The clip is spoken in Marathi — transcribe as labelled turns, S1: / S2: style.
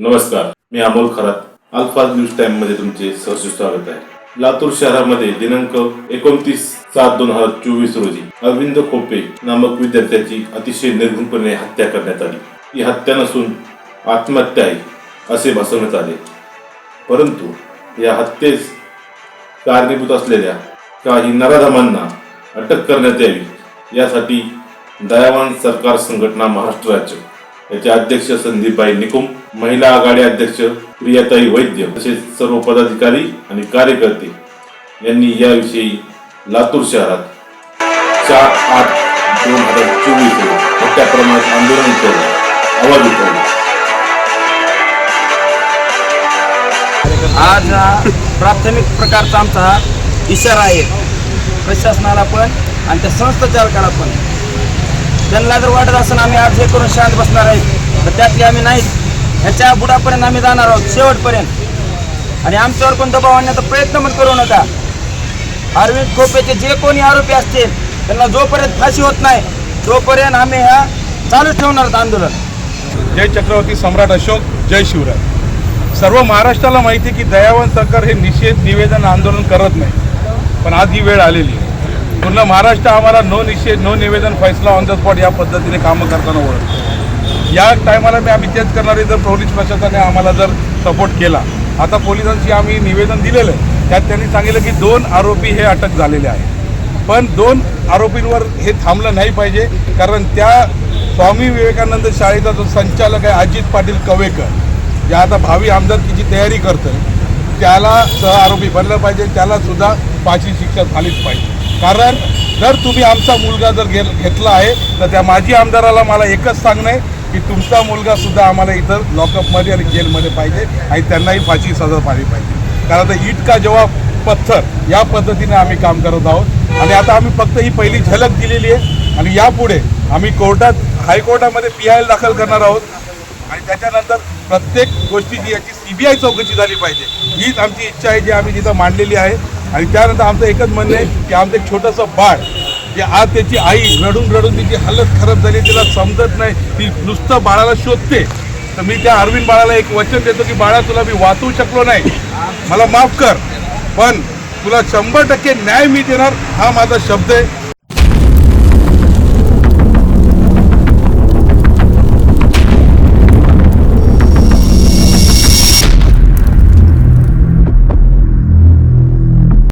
S1: नमस्कार मी अमोल खरात. अल्फा न्यूज टाइममध्ये तुमचे सहर्ष स्वागत आहे. लातूर शहरामध्ये दिनांक एकोणतीस सात दोन हजार चोवीस रोजी अरविंद खोपे नामक विद्यार्थ्याची अतिशय निर्घुणपणे हत्या करण्यात आली. ही हत्या नसून आत्महत्या आहे असे भासवण्यात आले. परंतु या हत्येस कारणीभूत असलेल्या काही नराधमांना अटक करण्यात यावी यासाठी दयावान सरकार संघटना महाराष्ट्र राज्य. याचे अध्यक्ष संदीपबाई निकुम महिला आघाडी अध्यक्ष प्रियाताई वैद्य तसेच सर्व पदाधिकारी आणि कार्यकर्ते यांनी याविषयी लातूर शहरात चार आठ दोन हजार चोवीस मोठ्या प्रमाणात आंदोलन करून आवाज उठवला
S2: आज हा प्राथमिक प्रकारचा आमचा हा इशारा आहे. प्रशासनाला पण आणि त्या संस्था चालकाला पण. त्यांना जर वाटत असेल आम्ही आज हे करून शांत बसणार आहे तर त्यातली आम्ही नाहीत. ह्याच्या बुडापर्यंत आम्ही जाणार आहोत शेवटपर्यंत. आणि आमच्यावर पण दबाव आणण्याचा प्रयत्न पण करू नका. अरविंद खोपेचे जे कोणी आरोपी असतील त्यांना जोपर्यंत फाशी होत नाही तोपर्यंत आम्ही ह्या चालूच ठेवणार आहोत आंदोलन.
S3: जय चक्रवर्ती सम्राट अशोक जय शिवराय. सर्व महाराष्ट्राला माहिती आहे की दयावंत सरकार हे निषेध निवेदन आंदोलन करत नाही. पण आज ही वेळ आलेली आहे. पूर्ण महाराष्ट्र आम्हाला नो निषेध नो निवेदन फैसला ऑन द स्पॉट या पद्धतीने कामं करताना ओळखतो. या टायमाला मी आम्ही तेच करणारे जर पोलीस प्रशासनाने आम्हाला जर सपोर्ट केला आता पोलिसांशी आम्ही निवेदन दिलेलं आहे. त्यात त्यांनी सांगितलं की दोन आरोपी हे अटक झालेले आहेत. पण दोन आरोपींवर हे थांबलं नाही पाहिजे कारण त्या स्वामी विवेकानंद शाळेचा जो संचालक आहे अजित पाटील कवेकर जे आता भावी आमदारकीची तयारी करतं त्याला सह आरोपी बनलं पाहिजे त्याला सुद्धा शिक्षा झालीच पाहिजे. कारण जर तुम्ही आमचा मुलगा जर घे घेतला आहे तर त्या माजी आमदाराला मला एकच सांगणं आहे की तुमचा मुलगा सुद्धा आम्हाला इथं लॉकअपमध्ये आणि जेलमध्ये पाहिजे आणि त्यांनाही फाशी सजा पाहिली पाहिजे. कारण आता इट का पत्थर या पद्धतीने आम्ही काम करत आहोत. आणि आता आम्ही फक्त ही पहिली झलक दिलेली आहे. आणि यापुढे आम्ही कोर्टात हायकोर्टामध्ये पी आय एल दाखल करणार आहोत. आणि त्याच्यानंतर प्रत्येक गोष्टीची याची सी बी आय चौकशी झाली पाहिजे. हीच आमची इच्छा आहे जी आम्ही तिथं मांडलेली आहे. आणि त्यानंतर आमचं एकच म्हणणं आहे की आमचं एक छोटंसं बाळ की आज त्याची आई रडून रडून तिची हालत खराब झाली तिला समजत नाही ती नुसतं बाळाला शोधते. तर मी त्या अरविंद बाळाला एक वचन देतो की बाळा तुला मी वाचवू शकलो नाही. मला माफ कर पण तुला शंभर टक्के न्याय मी देणार हा माझा शब्द आहे.